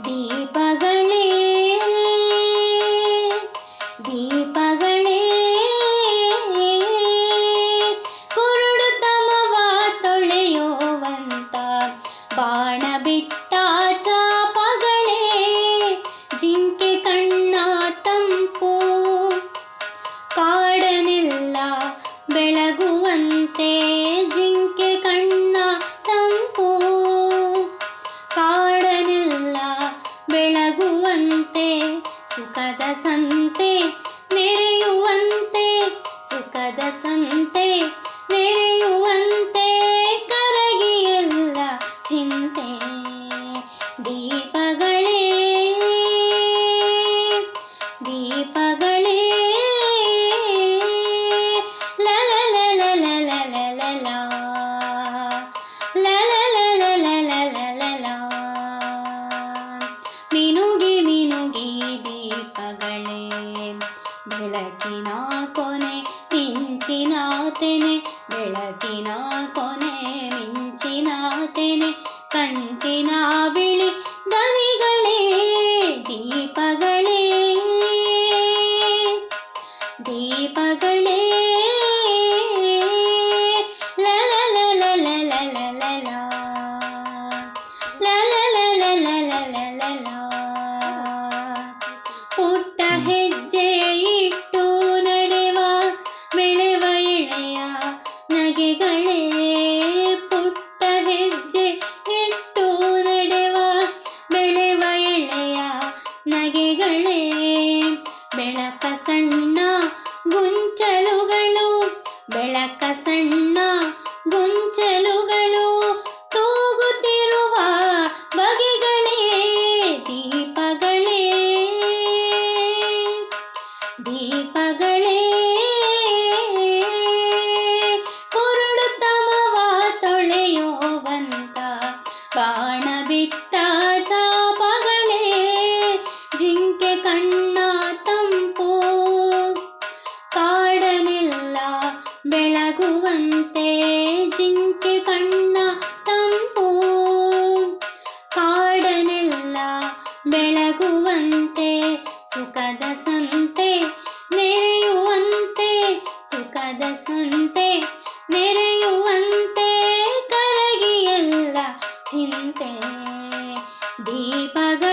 दीपग ಸುಖದ ಸಂತೆ ನೆರೆಯುವಂತೆ ಸುಖದ ಸಂತೆ ನೆರೆಯುವಂತೆ ಕರಗಿಯಲ್ಲ ಚಿಂತೆ ದೀಪಗಳೇ. ಬೆಳಕಿನ ಕೊನೆ ಮಿಂಚಿನ ತೆನೆ ಬೆಳಕಿನ ಕೊನೆ ಮಿಂಚಿನ ತೆನೆ ಕಂಚಿನ ಬಿ ಹೆಜ್ಜೆ ಇಟ್ಟು ನಡೆವ ಬೆಳೆವ ಎಳೆಯ ನಗೆಗಳೇ ಬೆಳಕ ಸಣ್ಣ விட்டாதா pagar.